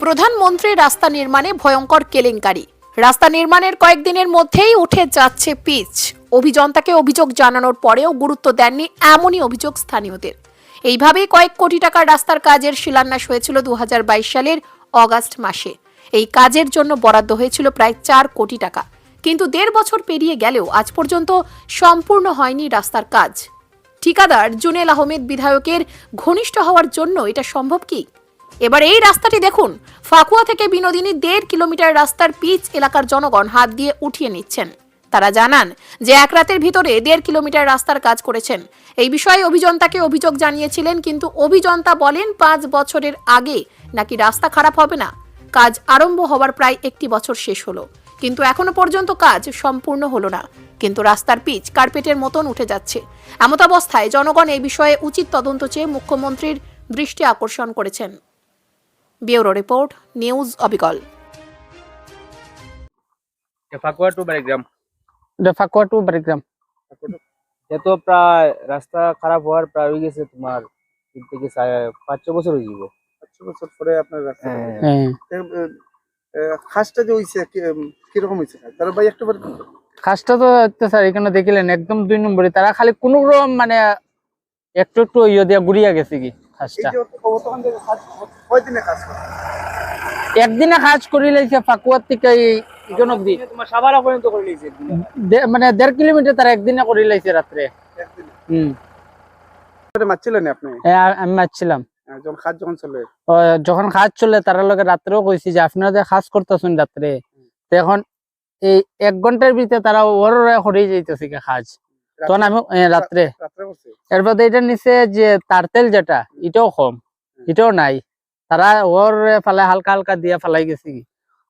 প্রধানমন্ত্রী রাস্তা নির্মাণে ভয়ঙ্কর কেলেঙ্কারি। রাস্তা নির্মাণের কয়েকদিনের মধ্যেই উঠে যাচ্ছে পিচ। অভিযন্তাকে অভিযোগ জানানোর পরেও গুরুত্ব দেননি এমনই অভিযোগ স্থানীয়দের। এইভাবেই কয়েক কোটি টাকার রাস্তার কাজের শিলান্যাস হয়েছিল দু হাজার বাইশ সালের অগাস্ট মাসে। এই কাজের জন্য বরাদ্দ হয়েছিল প্রায় চার কোটি টাকা। কিন্তু দেড় বছর পেরিয়ে গেলেও আজ পর্যন্ত সম্পূর্ণ হয়নি রাস্তার কাজ। ঠিকাদার জুনেল আহমেদ বিধায়কের ঘনিষ্ঠ হওয়ার জন্য এটা সম্ভব কি? এবার এই রাস্তাটি দেখুন। ফাকুয়া থেকে বিনোদিনী দেড় কিলোমিটার রাস্তার পিচ এলাকার জনগণ হাত দিয়ে উঠিয়ে নিচ্ছেন। তারা জানান যে এক রাতের ভিতরে দেড় কিলোমিটার রাস্তার কাজ করেছেন। এই বিষয়ে অভিযন্তাকে অভিযোগ জানিয়েছিলেন, কিন্তু অভিযন্তা বলেন পাঁচ বছরের আগে নাকি রাস্তা খারাপ হবে না। কাজ আরম্ভ হওয়ার প্রায় একটি বছর শেষ হলো। কিন্তু এখনও পর্যন্ত কাজ সম্পূর্ণ হলো না। কিন্তু রাস্তার পিচ কার্পেটের মতন উঠে যাচ্ছে। এমত অবস্থায় জনগণ এই বিষয়ে উচিত তদন্ত চেয়ে মুখ্যমন্ত্রীর দৃষ্টি আকর্ষণ করেছেন। ব্যুরো রিপোর্ট নিউজ অবিকল। ফাকুয়া টু বারিগ্রাম। এটা ফাকুয়া টু বারিগ্রাম। এ প্রায় রাস্তা খারাপ হওয়ার প্রায় হয়ে গেছে তোমার তিন থেকে পাঁচ ছ বছর হয়ে যাবে। পাঁচ ছ বছর পরে আপনার রাস্তা হ্যাঁ। হ্যাঁ খাসটা যে হইছে কীরকম হইছে? তার ভাই একটু বার খাসটা তো স্যার এখানে দেখিলেন একদম দুই নম্বরে তারা খালি কোনো রকম মানে একটু একটু ইয়ে দিয়া গুড়িয়া গেছে কি? একদিনে কাজ করি লাইছে ফাকুয়ার থেকে ইজন অব্দি। মানে দেড় কিলোমিটার তারা একদিনে করে লাইছে রাত্রে। একদিনে? হম। পরে মারছিলেন আপনি? আমি মারছিলাম। হ্যাঁ, যখন কাজ চলে? ও, যখন কাজ চলে তার লগে রাত্রেও কইছি যে আপনারা যে কাজ করতেছেন রাত্রে এখন এই এক ঘণ্টার ভিতরে তারা ওর হরেই যাইতেছে কি কাজ তখন আমি রাত্রে। এরপর এটার নিচে যে তার তেল যেটা এটাও কম এটাও নাই। তারা ওর ফালে হালকা হালকা দিয়ে ফালাই গেছে কি।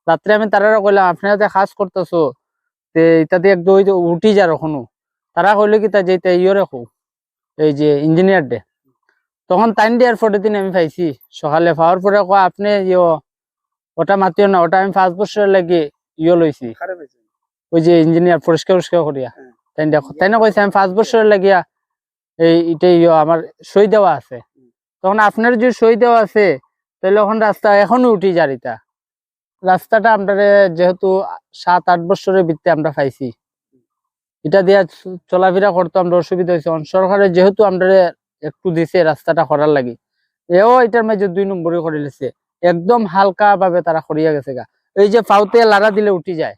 রাত্রে আমি তারা কইলাম আপনারা যে কাজ করতেছো একদম ওই উঠি যা তারা কইলো কি তা যেটা ইয়ে রাখো এই যে ইঞ্জিনিয়ার ডে তখন টাইম দেওয়ার পরের দিন আমি পাইছি। সকালে পাওয়ার পরে কয় আপনি ইয়ে ওটা মাতিও না ওটা আমি পাঁচ বছর লাগে ইয়ে লইছি। ওই যে ইঞ্জিনিয়ার পরিষ্কার পরিষ্কার করিয়া। হ্যাঁ। তাই দেখো, তাই না কইছে? আমি পাঁচ বছর লাগিয়া এই এটা ইয়ে আমার সই দেওয়া আছে। তখন আপনার যে সই দেওয়া আছে, তাহলে এখন রাস্তা এখনও উঠি যারিতা। রাস্তাটা আমরা যেহেতু সাত, আট বছরের ভিত্তি আমরা পাইছি। এটা দিয়া চলাফেরা করতে আমরা অসুবিধা হয়েছে সরকারের যেহেতু আমরা একটু দিছে রাস্তাটা করার লাগি, এও এটার মাঝে দুই নম্বরে করে লিছে। একদম হালকা ভাবে তারা করিয়া গেছে গা। এই যে পাউতে লাড়া দিলে উঠি যায়।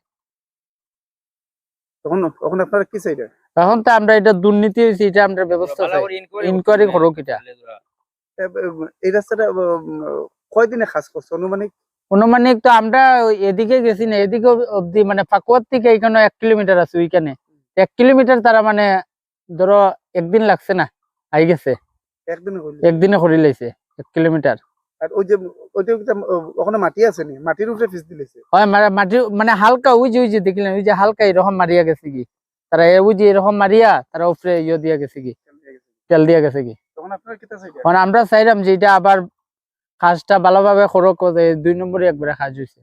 তখন তখন আপনারা কি চাইলে এখন তো আমরা এটা দুর্নীতি হয়েছে এটা আমরা ব্যবস্থা চাই। ইনকোয়ারি করুক এটা। এই রাস্তাটা কয়দিনে কাজ করছে? অনুমানিক অনুমানিক তো আমরা এদিকে গেছি না এদিকে অব- অব্দি মানে ফাকুয়ার থেকে এখানে এক কিলোমিটার আছে ওইখানে। এক কিলোমিটার তারা মানে ধরো একদিন লাগছে না আই গেছে। একদিনে একদিনে করে লাইছে এক কিলোমিটার। আর ওই যে ওইটা ওখানে মাটি আছে নি? মাটির উপরে ফিস দিলেছে। হয় মানে মাটি মানে হালকা ওই যে ওই যে দেখলেন ওই যে হালকা এরকম মারিয়া গেছে কি? তারা ওই যে এরকম মারিয়া তারা উপরে ইয়ে দিয়া গেছে কি? তেল দিয়া গেছে। কি? তখন আপনারা কিতা মানে আমরা চাইলাম যে এটা আবার কাজটা ভালোভাবে করক দুই নম্বরে একবারে কাজ হয়েছে